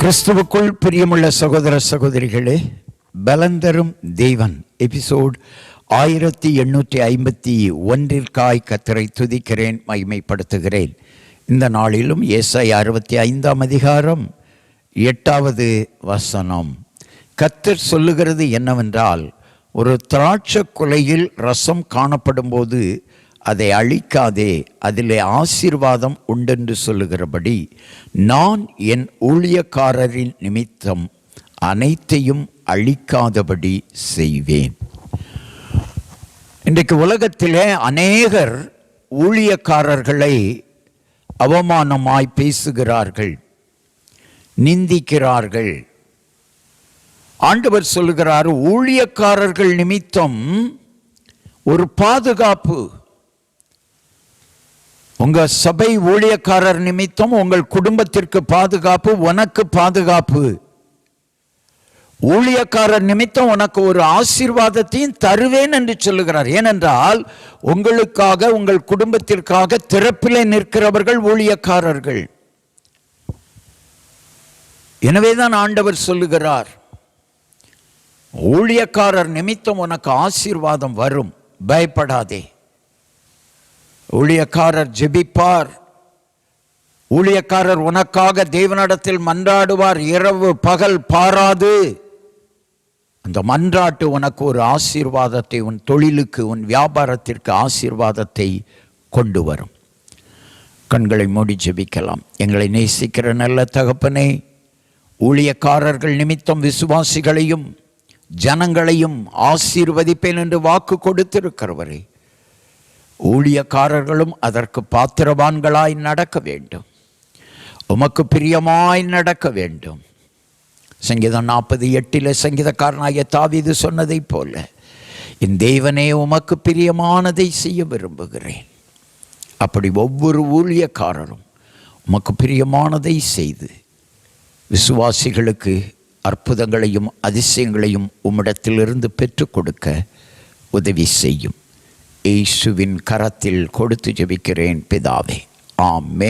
கிறிஸ்துவுக்குள் பிரியமுள்ள சகோதர சகோதரிகளே பலந்தரும் தேவன். எபிசோட் ஆயிரத்தி எண்ணூற்றி ஐம்பத்தி ஒன்றிற்காய் கத்தரை துதிக்கிறேன் மகிமைப்படுத்துகிறேன். இந்த நாளிலும் ஏசாய் அறுபத்தி ஐந்தாம் அதிகாரம் எட்டாவது வசனம். கத்தர் சொல்லுகிறது என்னவென்றால் ஒரு திராட்சை கொலையில் ரசம் காணப்படும்போது அதை அழிக்காதே அதிலே ஆசீர்வாதம் உண்டென்று சொல்லுகிறபடி நான் என் ஊழியக்காரரின் நிமித்தம் அனைத்தையும் அழிக்காதபடி செய்வேன். இன்றைக்கு உலகத்திலே அநேகர் ஊழியக்காரர்களை அவமானமாய் பேசுகிறார்கள் நிந்திக்கிறார்கள். ஆண்டவர் சொல்லுகிறார் ஊழியக்காரர்கள் நிமித்தம் ஒரு பாதுகாப்பு உங்க சபை ஊழியக்காரர் நிமித்தம் உங்கள் குடும்பத்திற்கு பாதுகாப்பு உனக்கு பாதுகாப்பு. ஊழியக்காரர் நிமித்தம் உனக்கு ஒரு ஆசீர்வாதத்தையும் தருவேன் என்று சொல்லுகிறார். ஏனென்றால் உங்களுக்காக உங்கள் குடும்பத்திற்காக திறப்பிலே நிற்கிறவர்கள் ஊழியக்காரர்கள். எனவேதான் ஆண்டவர் சொல்லுகிறார் ஊழியக்காரர் நிமித்தம் உனக்கு ஆசீர்வாதம் வரும். பயப்படாதே. ஊழியக்காரர் ஜெபிப்பார். ஊழியக்காரர் உனக்காக தேவனிடத்தில் மன்றாடுவார். இரவு பகல் பாராது. அந்த மன்றாட்டு உனக்கு ஒரு ஆசீர்வாதத்தை உன் தொழிலுக்கு உன் வியாபாரத்திற்கு ஆசீர்வாதத்தை கொண்டு வரும். கண்களை மூடி ஜெபிக்கலாம். எங்களை நேசிக்கிற நல்ல தகப்பனே ஊழியக்காரர்கள் நிமித்தம் விசுவாசிகளையும் ஜனங்களையும் ஆசீர்வதிப்பேன் என்று வாக்கு கொடுத்திருக்கிறவரே. ஊழியக்காரர்களும் அதற்கு பாத்திரவான்களாய் நடக்க வேண்டும். உமக்கு பிரியமாய் நடக்க வேண்டும். சங்கீதம் நாற்பது எட்டில் சங்கீதக்காரனாகிய தாவீது சொன்னதைப் போல என் தேவனே உமக்கு பிரியமானதை செய்ய விரும்புகிறேன். அப்படி ஒவ்வொரு ஊழியக்காரரும் உமக்கு பிரியமானதை செய்து விசுவாசிகளுக்கு அற்புதங்களையும் அதிசயங்களையும் உம்மிடத்திலிருந்து பெற்றுக் கொடுக்க உதவி செய்யும். இயேசுவின் கரத்தில் கொடுத்து ஜெபிக்கிறேன் பிதாவே. ஆமே